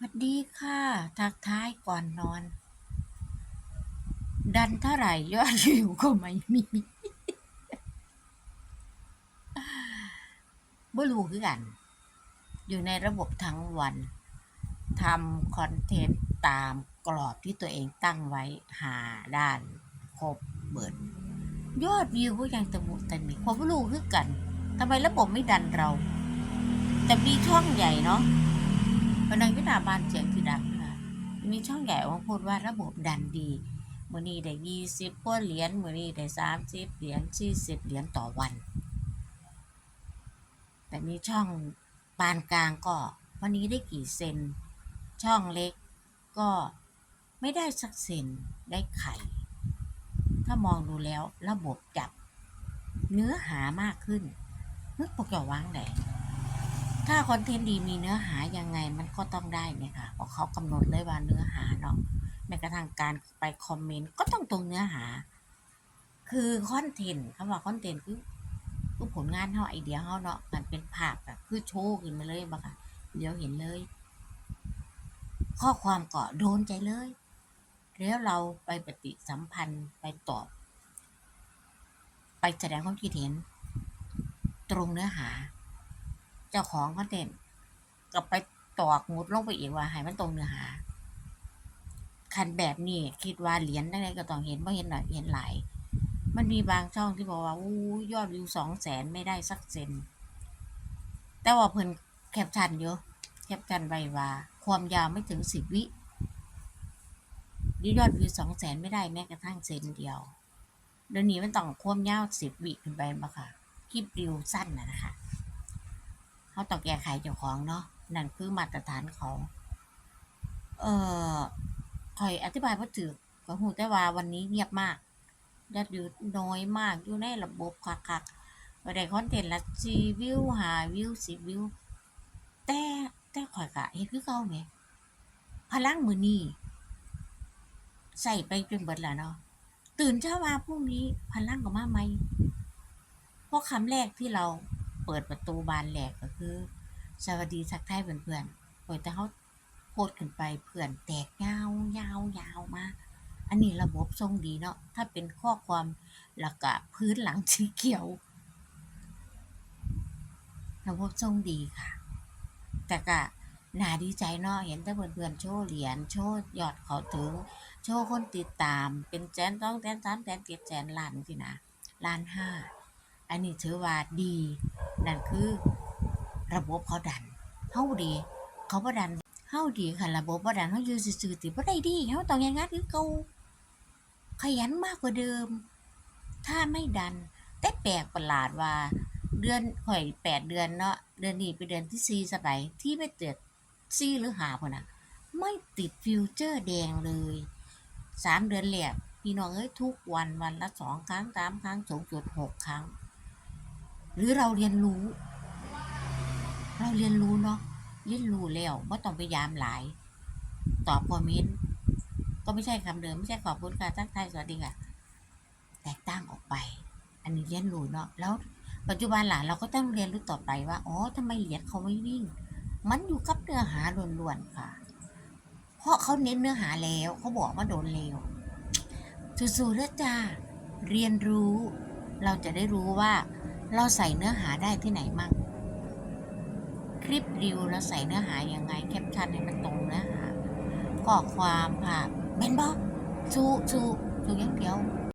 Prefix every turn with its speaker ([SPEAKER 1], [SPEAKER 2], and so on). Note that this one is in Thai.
[SPEAKER 1] สวัสดีค่ะ ทักท้ายก่อนนอน ดันเท่าไหร่ยอดวิวก็ไม่มีบ่รู้คือกัน อยู่ในระบบทั้งวันทำคอนเทนต์ตามกรอบที่ตัวเองตั้งไว้หาด้านครบเบิด ยอดวิวก็ยังตะมุตะมิผมบ่รู้คือกันทำไมระบบไม่ดันเรา แต่มีช่องใหญ่เนาะ พนังวินาบานเสียงที่ดังค่ะมีช่องใหญ่ว่าพูดว่าระบบดันดีมือนี้ได้ยี่สิบกว่าเหรียญมือนี้ได้สามสิบเหรียญสี่สิบเหรียญต่อวัน แต่มีช่องปานกลางก็วันนี้ได้กี่เซน ช่องเล็กก็ไม่ได้สักเซนได้ไข่ ถ้ามองดูแล้วระบบจับเนื้อหามากขึ้นนึกปกจะวางไหน ถ้าคอนเทนต์ดีมีเนื้อหายังไงมันก็ต้องได้เนี่ยค่ะเพราะเขากำหนดเลยว่าเนื้อหาเนาะแม้กระทั่งการไปคอมเมนต์ก็ต้องตรงเนื้อหา คือคอนเทนต์คำว่าคอนเทนต์คือคือผลงานเฮาไอเดียเฮาเนาะมันเป็นภาพแบบคือโชว์ขึ้นมาเลยบ่ค่ะเดี๋ยวเห็นเลย ข้อความก็โดนใจเลย แล้วเราไปปฏิสัมพันธ์ไปตอบ ไปแสดงความคิดเห็น ตรงเนื้อหา เจ้าของคอนเทนต์ก็ไปตอกหมุดลงไปอีกว่าให้มันตรงเนื้อหา คันแบบนี้คิดว่าเหรียญได้ก็ต้องเห็นว่าเห็นหน่อยเห็นหลายมันมีบางช่องที่บอกว่าอู้ยอดวิวสองแสนไม่ได้สักเซนแต่ว่าเพิ่นแคปชั่นเยอะแคปชั่นไว้ว่า ความยาวไม่ถึงสิบวิดียอดวิวสองแสนไม่ได้แม้กระทั่งเซนเดียวเดี๋ยวนี้มันต้องความยาวสิบวิขึ้นไปมาค่ะคลิปรีวสั้นนะนะคะ เขาต้องแก้ไขเจ้าของเนาะนั่นคือมาตรฐานของเอ่อคอยอธิบายว่าถือก็หูแต่ว่าวันนี้เงียบมากยอดวิวน้อยมากอยู่ในระบบคักๆบ่ได้คอนเทนต์ละสีวิวหาวิวสิวิวแต่แต่ข่อยก็เฮ็ดคือเก่าแหมพลังมือนี้ใส่ไปจนเบิดแล้วเนาะตื่นเช้ามาพรุ่งนี้พลังก็มาใหมเพราะคำแรกที่เรา เปิดประตูบานแรกก็คือ สวัสดีทักทายเพื่อนๆปล่อยแต่เขาโพดขึ้นไปเพื่อนแตกยาวยาวยาวมาอันนี้ระบบทรงดีเนาะถ้าเป็นข้อความแล้วก็พื้นหลังสีเขียว ระบบทรงดีค่ะ แต่ก็น่าดีใจเนาะเห็นแต่เพื่อนๆโชว์เหรียญโชว์ยอดเขาถึง โชว์คนติดตามเป็นแสนต้องแสนสามแสนเจ็ดแสนล้านสินะล้านห้า อันนี้ถือว่าดี นั่นคือ ระบบเขาดันเฮาดี เขาบ่ดันเฮาดีค่ะระบบบ่ดันเฮาอยู่ซื่อๆติบ่ได้ดีเฮาต้องเฮ็ดงานคือเก่าขยันมากกว่าเดิม ถ้าไม่ดัน แต่แปลกประหลาดว่า เดือนข่อยแปดเดือนเนาะเดือนนี้เป็นเดือนที่สี่สบายที่ไม่เติดสี่หรือหาพุ่นน่ะไม่ติดฟิวเจอร์แดงเลยสามเดือนแรกพี่น้องเอ้ยทุกวันวันละสองครั้งสามครั้งสูงสุดหกครั้ง หรือเราเรียนรู้ เราเรียนรู้เนาะเรียนรู้แล้วไม่ต้องไปยามหลาย ตอบคอมเมนต์ก็ไม่ใช่คำเดิมไม่ใช่ขอบคุณค่ะทักทายสวัสดีค่ะแตกต่างออกไป อันนี้เรียนรู้เนาะแล้วปัจจุบันหลานเราก็ต้องเรียนรู้ต่อไปว่าอ๋อทำไมเหรียญเขาไม่วิ่ง มันอยู่กับเนื้อหาล้วนๆค่ะ เพราะเขาเน้นเนื้อหาแล้วเขาบอกว่าโดนเลวสู้ๆเด้อจ้าเรียนรู้ เราจะได้รู้ว่า เราใส่เนื้อหาได้ที่ไหนมั่งคลิปรีวเราใส่เนื้อหายังไงแคปชั่นให้มันตรงเนื้อหาข้อความค่ะแบนบอกสู้สู้สู้ยังเดียว